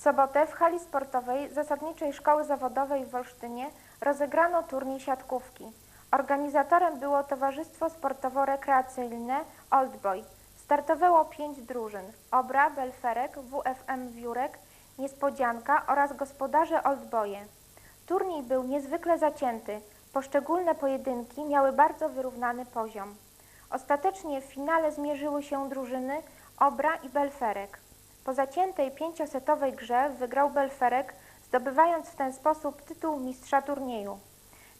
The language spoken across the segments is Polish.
sobotę w hali sportowej Zasadniczej Szkoły Zawodowej w Wolsztynie rozegrano turniej siatkówki. Organizatorem było Towarzystwo Sportowo-Rekreacyjne Oldboy. Startowało pięć drużyn – Obra, Belferek, WFM Wiórek, Niespodzianka oraz gospodarze Oldboye. Turniej był niezwykle zacięty. Poszczególne pojedynki miały bardzo wyrównany poziom. Ostatecznie w finale zmierzyły się drużyny Obra i Belferek. Po zaciętej pięciosetowej grze wygrał Belferek, zdobywając w ten sposób tytuł mistrza turnieju.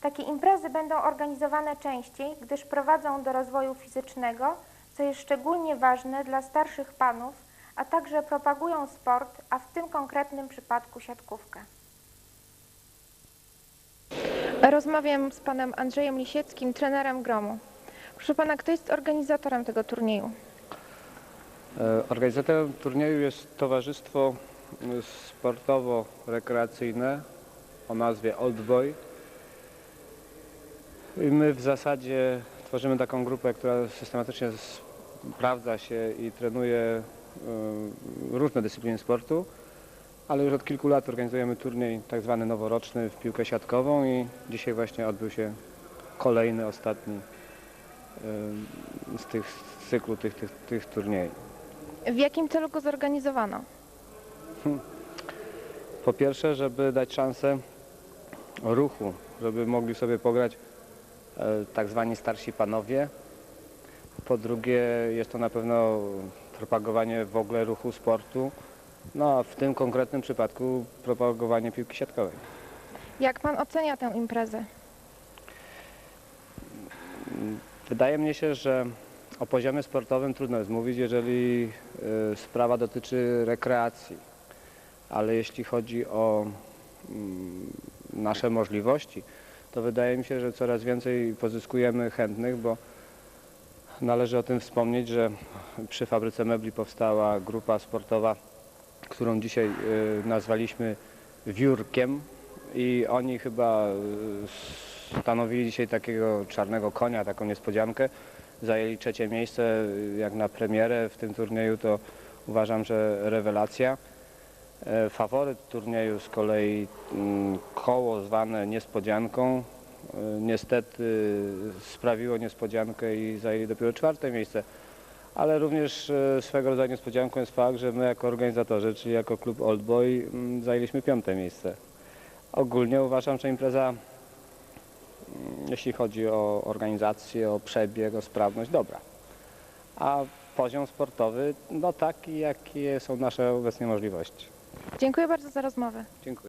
Takie imprezy będą organizowane częściej, gdyż prowadzą do rozwoju fizycznego, co jest szczególnie ważne dla starszych panów, a także propagują sport, a w tym konkretnym przypadku siatkówkę. Rozmawiam z panem Andrzejem Lisieckim, trenerem Gromu. Proszę pana, kto jest organizatorem tego turnieju? E, Organizatorem turnieju jest Towarzystwo y, Sportowo-Rekreacyjne o nazwie Old Boy. I my w zasadzie tworzymy taką grupę, która systematycznie sprawdza się i trenuje y, różne dyscypliny sportu, ale już od kilku lat organizujemy turniej tak zwany noworoczny w piłkę siatkową i dzisiaj właśnie odbył się kolejny, ostatni y, z tych z cyklu tych, tych, tych turniejów. W jakim celu go zorganizowano? Po pierwsze, żeby dać szansę ruchu, żeby mogli sobie pograć e, tak zwani starsi panowie. Po drugie, jest to na pewno propagowanie w ogóle ruchu sportu, no a w tym konkretnym przypadku propagowanie piłki siatkowej. Jak pan ocenia tę imprezę? Wydaje mi się, że o poziomie sportowym trudno jest mówić, jeżeli y, sprawa dotyczy rekreacji. Ale jeśli chodzi o mm, nasze możliwości, to wydaje mi się, że coraz więcej pozyskujemy chętnych, bo należy o tym wspomnieć, że przy fabryce mebli powstała grupa sportowa, którą dzisiaj y, nazwaliśmy Wiórkiem i oni chyba y, stanowili dzisiaj takiego czarnego konia, taką niespodziankę. Zajęli trzecie miejsce, y, jak na premierę w tym turnieju to uważam, że rewelacja. E, Faworyt turnieju z kolei mm, koło zwane niespodzianką. e, Niestety sprawiło niespodziankę i zajęli dopiero czwarte miejsce. Ale również e, swego rodzaju niespodzianką jest fakt, że my jako organizatorzy, czyli jako klub Old Boy mm, zajęliśmy piąte miejsce. Ogólnie uważam, że impreza, jeśli chodzi o organizację, o przebieg, o sprawność, dobra. A poziom sportowy, no taki, jakie są nasze obecnie możliwości. Dziękuję bardzo za rozmowę. Dziękuję.